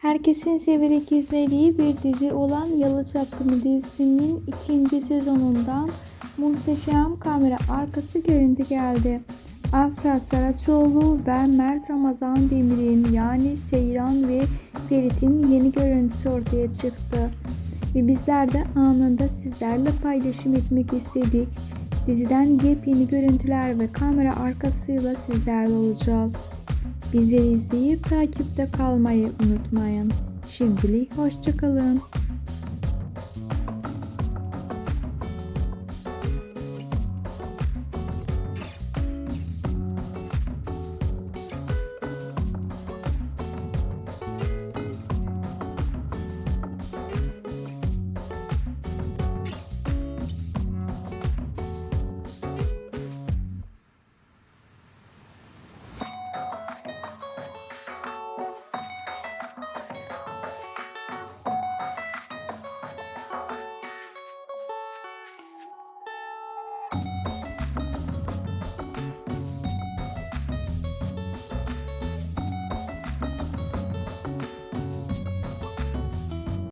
Herkesin severek izlediği bir dizi olan Yalı Çapkını dizisinin ikinci sezonundan muhteşem kamera arkası görüntü geldi. Afra Saraçoğlu ve Mert Ramazan Demir'in yani Seyran ve Ferit'in yeni görüntüsü ortaya çıktı. Ve bizler de anında sizlerle paylaşım etmek istedik. Diziden yepyeni görüntüler ve kamera arkasıyla sizlerle olacağız. Bizleri izleyip takipte kalmayı unutmayın. Şimdilik hoşçakalın.